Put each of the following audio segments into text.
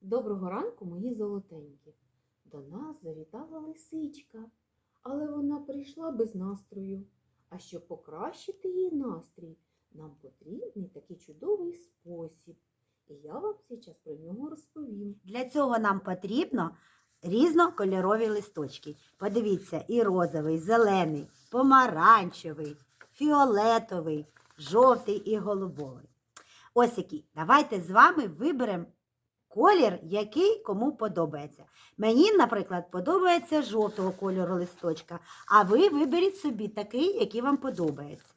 Доброго ранку, мої золотенькі. До нас завітала лисичка, але вона прийшла без настрою. А щоб покращити її настрій, нам потрібний такий чудовий спосіб. І я вам зараз про нього розповім. Для цього нам потрібно різнокольорові листочки. Подивіться, і розовий, і зелений, помаранчевий, фіолетовий, жовтий і голубовий. Ось який. Давайте з вами виберемо колір, який кому подобається. Мені, наприклад, подобається жовтого кольору листочка, а ви виберіть собі такий, який вам подобається.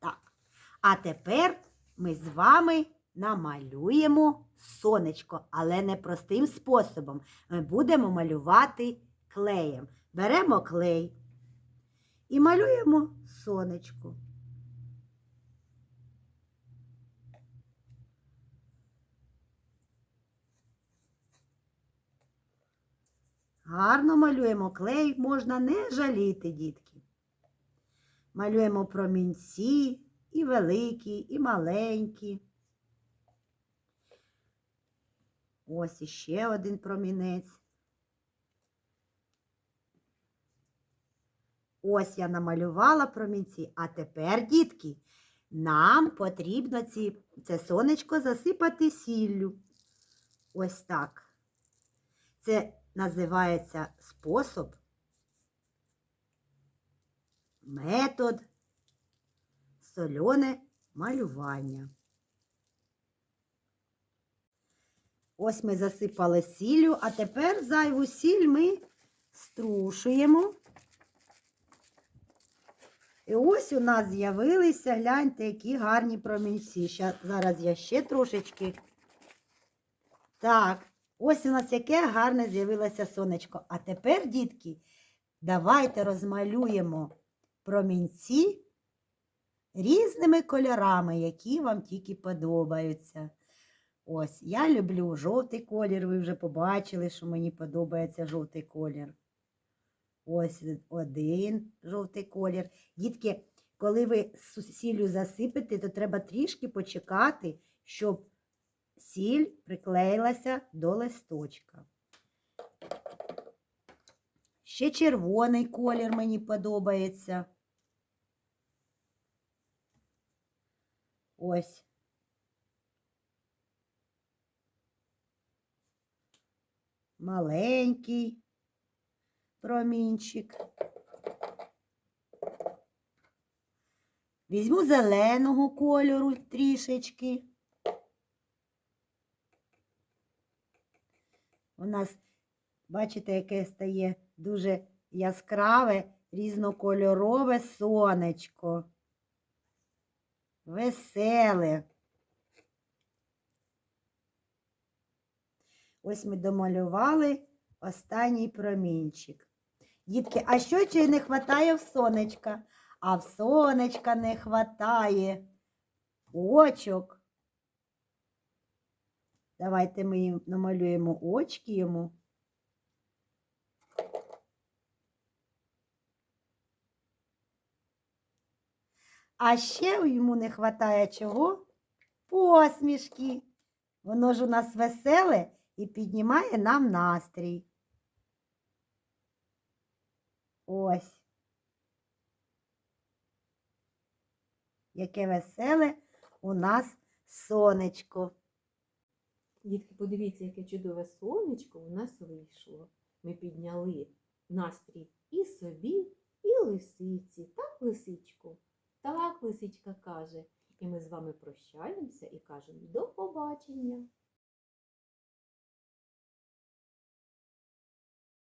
Так. А тепер ми з вами намалюємо сонечко, але не простим способом. Ми будемо малювати клеєм. Беремо клей і малюємо сонечко. Гарно малюємо клей, можна не жаліти, дітки. Малюємо промінці і великі, і маленькі. Ось іще один промінець. Ось я намалювала промінці, а тепер, дітки, нам потрібно ці, це сонечко засипати сіллю. Ось так. Це називається спосіб, метод сольоне малювання. Ось ми засипали сіллю, а тепер зайву сіль ми струшуємо. І ось у нас з'явилися, гляньте, які гарні промінці. Зараз я ще трошечки. Так, ось у нас яке гарне з'явилося сонечко. А тепер, дітки, давайте розмалюємо промінці різними кольорами, які вам тільки подобаються. Ось, я люблю жовтий колір, ви вже побачили, що мені подобається жовтий колір. Ось один жовтий колір. Дітки, коли ви сіллю засипете, то треба трішки почекати, щоб сіль приклеїлася до листочка. Ще червоний колір мені подобається. Ось. Маленький промінчик. Візьму зеленого кольору трішечки. У нас, бачите, яке стає дуже яскраве, різнокольорове сонечко. Веселе. Ось ми домалювали останній промінчик. Дітки, а що чи не вистачає в сонечка? А в сонечка не вистачає очок. Давайте ми їм намалюємо очки йому. А ще йому не вистачає чого? Посмішки. Воно ж у нас веселе і піднімає нам настрій. Ось. Яке веселе у нас сонечко. Дітки, подивіться, яке чудове сонечко у нас вийшло. Ми підняли настрій і собі, і лисиці. Так, лисичку? Так, лисичка каже. І ми з вами прощаємося і кажемо до побачення.